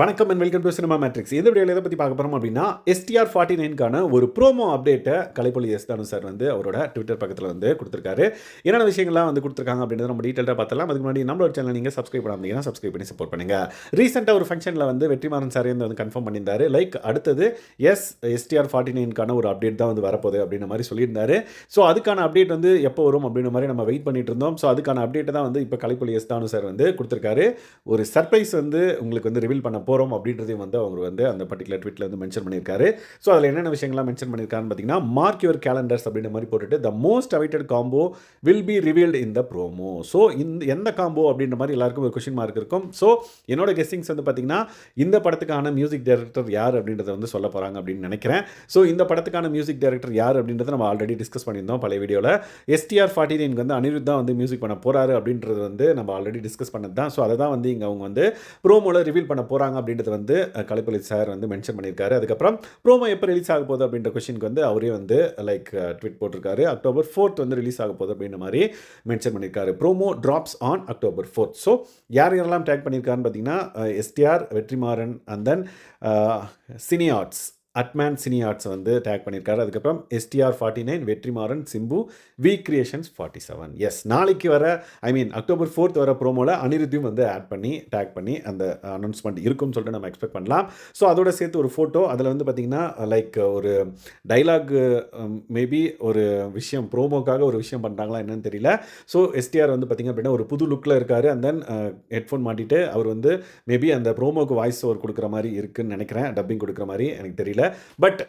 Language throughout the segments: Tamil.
வணக்கம் and welcome to Cinema Matrix இந்த வீடியோவில் எதை பற்றி பார்க்க போகிறோம் அப்படின்னா எஸ்டிஆர் ஃபார்ட்டி நைன்கான ஒரு ப்ரோமோ அப்டேட்டை கலைப்பொலி எஸ்தானு சார் வந்து அவரோட ட்விட்டர் பக்கத்தில் வந்து கொடுத்துருக்காரு. என்னென்ன விஷயங்கள்லாம் வந்து கொடுத்துருக்காங்க அப்படின்றத நம்ம டீட்டெயிலாக பார்த்தலாம் அதுக்கு முன்னாடி நம்மளோட சேனல் நீங்கள் சப்ஸ்கிரைப் பண்ணாமல் சப்ஸ்கிரைப் பண்ணி சப்போர்ட் பண்ணுங்க. ரீசெண்டாக ஒரு ஃபங்க்ஷனில் வந்து வெற்றிமாறன் சார் வந்து கன்ஃபார்ம் பண்ணியிருந்தாரு. லைக் அடுத்தது எஸ் எஸ்டிஆர் ஃபார்ட்டி நைன்கான ஒரு அப்டேட் தான் வந்து வரப்போகுது அப்படின்ற மாதிரி சொல்லியிருந்தாரு. ஸோ அதுக்கான அப்டேட் வந்து எப்போ வரும் அப்படின்ற மாதிரி நம்ம வெயிட் பண்ணிட்டு இருந்தோம். ஸோ அதுக்கான அப்டேட்டை தான் வந்து இப்போ கலைப்பொலி எஸ்தானு சார் வந்து கொடுத்துருக்காரு. ஒரு சர்ப்ரைஸ் வந்து உங்களுக்கு வந்து ரிவீல் பண்ண போகிறோம் அப்படின்றதையும் வந்து அவர் வந்து அந்த பர்டிகுலர் ட்வீட்டில் வந்து மென்ஷன் பண்ணியிருக்காரு. ஸோ அதில் என்னென்ன விஷயங்கள்லாம் மென்ஷன் பண்ணியிருக்காருன்னு பார்த்தீங்கன்னா மார்க் யுவர் கேலண்டர்ஸ் அப்படின்ற மாதிரி போட்டுட்டு the most awaited combo will be revealed in the promo so இந்த எந்த காம்போ அப்படின்ற மாதிரி எல்லாருக்கும் ஒரு கொஷின் மார்க் இருக்கும். ஸோ என்னோட கெஸ்டிங்ஸ் வந்து பார்த்தீங்கன்னா இந்த படத்துக்கான மியூசிக் டைரக்டர் யார் அப்படின்றத வந்து சொல்ல போகிறாங்க அப்படின்னு நினைக்கிறேன். ஸோ இந்த படத்துக்கான மியூசிக் டைரக்டர் யார் அப்படின்றத நம்ம ஆல்ரெடி டிஸ்கஸ் பண்ணியிருந்தோம் பழைய வீடியோவில் எஸ்டிஆர் ஃபார்ட்டி நைனுக்கு வந்து அனிருத் தான் வந்து மியூசிக் பண்ண போகிறாரு அப்படின்றது வந்து நம்ம ஆல்ரெடி டிஸ்கஸ் பண்ணது தான். ஸோ அதை தான் வந்து இங்கே அவங்க வந்து ப்ரோமோவில் ரிவீல் பண்ண போகிறாங்க அப்படின்றது வந்து கலைப்பள்ளி சார் வந்து மென்ஷன் பண்ணியிருக்காரு. அதுக்கப்புறம் ப்ரோமோ எப்போ ரிலீஸ் ஆக போகுது அப்படின்ற கொஷினுக்கு வந்து அவரே வந்து லைக் ட்வீட் போட்டிருக்காரு. அக்டோபர் ஃபோர்த் வந்து ரிலீஸ் ஆக போகுது அப்படின்ற மாதிரி மென்ஷன் பண்ணியிருக்காரு. Promo drops on October fourth so யார் யாரெல்லாம் டேக் பண்ணியிருக்காருன்னு பார்த்தீங்கன்னா STR Vetrimaaran and then Cine Arts Atman Cine Arts வந்து டேக் பண்ணியிருக்காரு அதுக்கப்புறம் STR forty nine Vetrimaaran Simbu V Creations forty seven S நாளைக்கு வர ஐ மீன் அக்டோபர் ஃபோர்த் வர ப்ரோமோவில் அனிருத்தியும் வந்து ஆட் பண்ணி டேக் பண்ணி அந்த அனௌன்ஸ்மெண்ட் இருக்கும்னு சொல்லிட்டு நம்ம எக்ஸ்பெக்ட் பண்ணலாம். ஸோ அதோட சேர்த்து ஒரு ஃபோட்டோ அதில் வந்து பார்த்திங்கன்னா லைக் ஒரு டைலாக் மேபி um, ஒரு விஷயம் ப்ரோமோக்காக ஒரு விஷயம் பண்ணுறாங்களா என்னன்னு தெரியல. ஸோ எஸ்டிஆர் வந்து பார்த்திங்க அப்படின்னா ஒரு புது லுக்கில் இருக்கார். அண்ட் தென் ஹெட்ஃபோன் மாட்டிட்டு அவர் வந்து மேபி அந்த ப்ரோமோக்கு வாய்ஸ் ஓவர் கொடுக்குற மாதிரி இருக்குன்னு நினைக்கிறேன். டப்பிங் கொடுக்குற மாதிரி எனக்கு தெரியல. பட்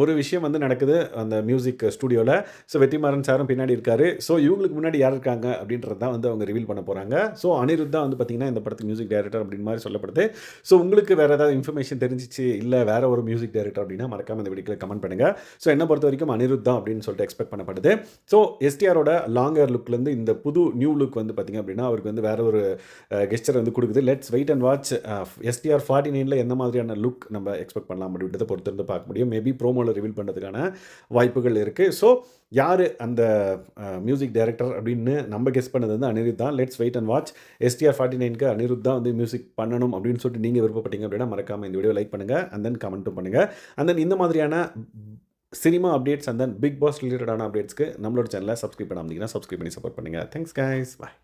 ஒரு விஷயம் வந்து நடக்குது அந்த மியூசிக் ஸ்டுடியோவில் ஸோ வெற்றிமாறன் சாரும் பின்னாடி இருக்காரு. ஸோ இவங்களுக்கு முன்னாடி யார் இருக்காங்க அப்படின்றது தான் வந்து அவங்க ரிவீல் பண்ண போகிறாங்க ஸோ அனிருத் தான் வந்து பார்த்திங்கன்னா இந்த படத்துக்கு மியூசிக் டைரக்டர் அப்படின்னு மாதிரி சொல்லப்படுது. ஸோ உங்களுக்கு வேறு ஏதாவது இன்ஃபர்மேஷன் தெரிஞ்சிச்சு? இல்லை வேறு ஒரு மியூசிக் டைரக்டர் அப்படின்னா மறக்காம இந்த வீடியோவில் கமெண்ட் பண்ணுங்கள் ஸோ என்ன பொறுத்த வரைக்கும் அனிருத் தான் அப்படின்னு சொல்லிட்டு எக்ஸ்பெக்ட் பண்ணப்படுது. ஸோ எஸ்டிஆரோட லாங்கர் லுக்லேருந்து இந்த புது நியூ லுக் வந்து பார்த்திங்க அப்படின்னா அவருக்கு வந்து வேற ஒரு கெஸ்டர் வந்து கொடுக்குது. Let's wait and watch STR forty நைனில் எந்த மாதிரியான லுக் நம்ம எக்ஸ்பெக்ட் பண்ணலாம் அப்படின்றத பொறுத்து இருந்து பார்க்க முடியும். மேபி ப்ரோமோவில் ரிவீல் பண்ணுறதுக்கான வாய்ப்புகள் இருக்குது ஸோ யார் அந்த மியூசிக் டைரக்டர் அப்படின்னு நம்ம கெஸ் பண்ணது வந்து அனிருத் தான். Let's wait and watch STR forty நைனுக்கு அனிருத் தான் வந்து மியூசிக் பண்ணணும் அப்படின்னு சொல்லிட்டு நீங்கள் விருப்பப்பட்டீங்க அப்படின்னா மறக்காமல் இந்த வீடியோ லைக் பண்ணுங்கள் அண்ட் தென் கமெண்ட்டும் பண்ணுங்கள் அண்ட் தென் இந்த மாதிரியான cinema updates and then Bigg Boss ரிலேட்டடான அப்டேட்ஸ்க்கு நம்மளோட சேனலை சப்ஸ்கிரைப் பண்ணாமல் சப்ஸ்கிரைப் பண்ணி சப்போர்ட் பண்ணுங்கள் தேங்க்ஸ் கைஸ் பாய்